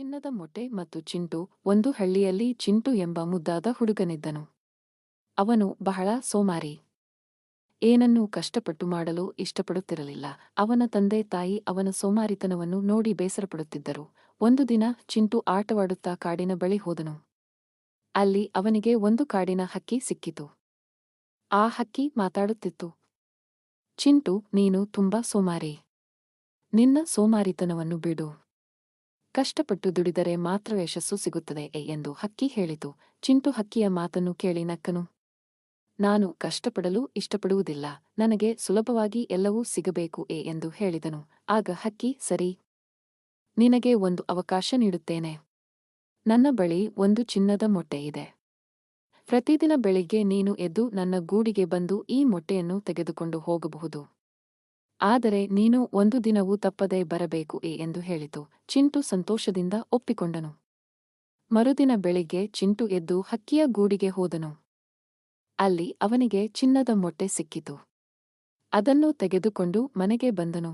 ಚಿನ್ನದ ಮೊಟ್ಟೆ ಮತ್ತು ಚಿಂಟು ಒಂದು ಹಳ್ಳಿಯಲ್ಲಿ ಚಿಂಟು ಎಂಬ ಮುದ್ದಾದ ಹುಡುಗನಿದ್ದನು. ಅವನು ಬಹಳ ಸೋಮಾರಿ. ಏನನ್ನೂ ಕಷ್ಟಪಟ್ಟು ಮಾಡಲು ಇಷ್ಟಪಡುತ್ತಿರಲಿಲ್ಲ. ಅವನ ತಂದೆ ತಾಯಿ ಅವನ ಸೋಮಾರಿತನವನ್ನು ನೋಡಿ ಬೇಸರಪಡುತ್ತಿದ್ದರು. ಒಂದು ದಿನ ಚಿಂಟು ಆಟವಾಡುತ್ತಾ ಕಾಡಿನ ಬಳಿ ಹೋದನು. ಅಲ್ಲಿ ಅವನಿಗೆ ಒಂದು ಕಾಡಿನ ಹಕ್ಕಿ ಸಿಕ್ಕಿತು. ಆ ಹಕ್ಕಿ ಮಾತಾಡುತ್ತಿತ್ತು. ಚಿಂಟು, ನೀನು ತುಂಬಾ ಸೋಮಾರಿ. ನಿನ್ನ ಸೋಮಾರಿತನವನ್ನು ಬಿಡು. ಕಷ್ಟಪಟ್ಟು ದುಡಿದರೆ ಮಾತ್ರ ಯಶಸ್ಸು ಸಿಗುತ್ತದೆ ಎಂದು ಹಕ್ಕಿ ಹೇಳಿತು. ಚಿಂಟು ಹಕ್ಕಿಯ ಮಾತನ್ನು ಕೇಳಿ ನಕ್ಕನು. ನಾನು ಕಷ್ಟಪಡಲು ಇಷ್ಟಪಡುವುದಿಲ್ಲ. ನನಗೆ ಸುಲಭವಾಗಿ ಎಲ್ಲವೂ ಸಿಗಬೇಕು ಎ ಎಂದು ಹೇಳಿದನು. ಆಗ ಹಕ್ಕಿ, ಸರಿ. ನಿನಗೆ ಒಂದು ಅವಕಾಶ ನೀಡುತ್ತೇನೆ. ನನ್ನ ಬಳಿ ಒಂದು ಚಿನ್ನದ ಮೊಟ್ಟೆ ಇದೆ. ಪ್ರತಿದಿನ ಬೆಳಿಗ್ಗೆ ನೀನು ಎದ್ದು ನನ್ನ ಗೂಡಿಗೆ ಬಂದು ಈ ಮೊಟ್ಟೆಯನ್ನು ತೆಗೆದುಕೊಂಡು ಹೋಗಬಹುದು. ಆದರೆ ನೀನು ಒಂದು ದಿನವೂ ತಪ್ಪದೆ ಬರಬೇಕು ಎ ಎಂದು ಹೇಳಿತು. ಚಿಂಟು ಸಂತೋಷದಿಂದ ಒಪ್ಪಿಕೊಂಡನು. ಮರುದಿನ ಬೆಳಿಗ್ಗೆ ಚಿಂಟು ಎದ್ದು ಹಕ್ಕಿಯ ಗೂಡಿಗೆ ಹೋದನು. ಅಲ್ಲಿ ಅವನಿಗೆ ಚಿನ್ನದ ಮೊಟ್ಟೆ ಸಿಕ್ಕಿತು. ಅದನ್ನು ತೆಗೆದುಕೊಂಡು ಮನೆಗೆ ಬಂದನು.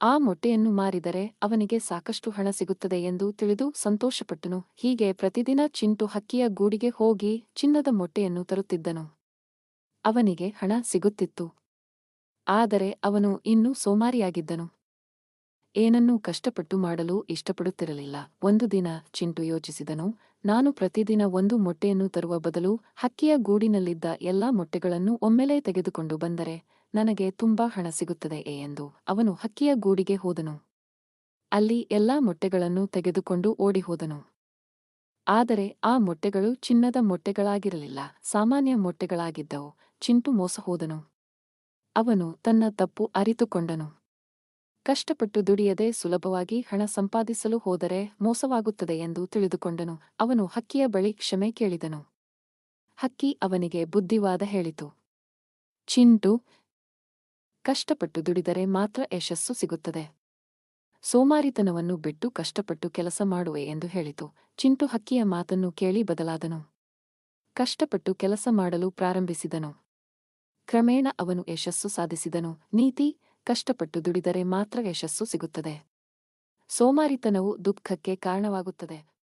ಆ ಮೊಟ್ಟೆಯನ್ನು ಮಾರಿದರೆ ಅವನಿಗೆ ಸಾಕಷ್ಟು ಹಣ ಸಿಗುತ್ತದೆ ಎಂದು ತಿಳಿದು ಸಂತೋಷಪಟ್ಟನು. ಹೀಗೆ ಪ್ರತಿದಿನ ಚಿಂಟು ಹಕ್ಕಿಯ ಗೂಡಿಗೆ ಹೋಗಿ ಚಿನ್ನದ ಮೊಟ್ಟೆಯನ್ನು ತರುತ್ತಿದ್ದನು. ಅವನಿಗೆ ಹಣ ಸಿಗುತ್ತಿತ್ತು. ಆದರೆ ಅವನು ಇನ್ನೂ ಸೋಮಾರಿಯಾಗಿದ್ದನು. ಏನನ್ನೂ ಕಷ್ಟಪಟ್ಟು ಮಾಡಲು ಇಷ್ಟಪಡುತ್ತಿರಲಿಲ್ಲ. ಒಂದು ದಿನ ಚಿಂಟು ಯೋಚಿಸಿದನು, ನಾನು ಪ್ರತಿದಿನ ಒಂದು ಮೊಟ್ಟೆಯನ್ನು ತರುವ ಬದಲು ಹಕ್ಕಿಯ ಗೂಡಿನಲ್ಲಿದ್ದ ಎಲ್ಲಾ ಮೊಟ್ಟೆಗಳನ್ನು ಒಮ್ಮೆಲೇ ತೆಗೆದುಕೊಂಡು ಬಂದರೆ ನನಗೆ ತುಂಬಾ ಹಣ ಸಿಗುತ್ತದೆ ಎಂದು ಅವನು ಹಕ್ಕಿಯ ಗೂಡಿಗೆ ಹೋದನು. ಅಲ್ಲಿ ಎಲ್ಲಾ ಮೊಟ್ಟೆಗಳನ್ನು ತೆಗೆದುಕೊಂಡು ಓಡಿಹೋದನು. ಆದರೆ ಆ ಮೊಟ್ಟೆಗಳು ಚಿನ್ನದ ಮೊಟ್ಟೆಗಳಾಗಿರಲಿಲ್ಲ, ಸಾಮಾನ್ಯ ಮೊಟ್ಟೆಗಳಾಗಿದ್ದವು. ಚಿಂಟು ಮೋಸ ಹೋದನು ಅವನು ತನ್ನ ತಪ್ಪು ಅರಿತುಕೊಂಡನು. ಕಷ್ಟಪಟ್ಟು ದುಡಿಯದೆ ಸುಲಭವಾಗಿ ಹಣ ಸಂಪಾದಿಸಲು ಹೋದರೆ ಮೋಸವಾಗುತ್ತದೆ ಎಂದು ತಿಳಿದುಕೊಂಡನು. ಅವನು ಹಕ್ಕಿಯ ಬಳಿ ಕ್ಷಮೆ ಕೇಳಿದನು. ಹಕ್ಕಿ ಅವನಿಗೆ ಬುದ್ಧಿವಾದ ಹೇಳಿತು. ಚಿಂಟು, ಕಷ್ಟಪಟ್ಟು ದುಡಿದರೆ ಮಾತ್ರ ಯಶಸ್ಸು ಸಿಗುತ್ತದೆ. ಸೋಮಾರಿತನವನ್ನು ಬಿಟ್ಟು ಕಷ್ಟಪಟ್ಟು ಕೆಲಸ ಮಾಡುವೆ ಎಂದು ಹೇಳಿತು. ಚಿಂಟು ಹಕ್ಕಿಯ ಮಾತನ್ನು ಕೇಳಿ ಬದಲಾದನು. ಕಷ್ಟಪಟ್ಟು ಕೆಲಸ ಮಾಡಲು ಪ್ರಾರಂಭಿಸಿದನು. ಕ್ರಮೇಣ ಅವನು ಯಶಸ್ಸು ಸಾಧಿಸಿದನು. ನೀತಿ ಕಷ್ಟಪಟ್ಟು ದುಡಿದರೆ ಮಾತ್ರ ಯಶಸ್ಸು ಸಿಗುತ್ತದೆ. ಸೋಮಾರಿತನವು ದುಃಖಕ್ಕೆ ಕಾರಣವಾಗುತ್ತದೆ.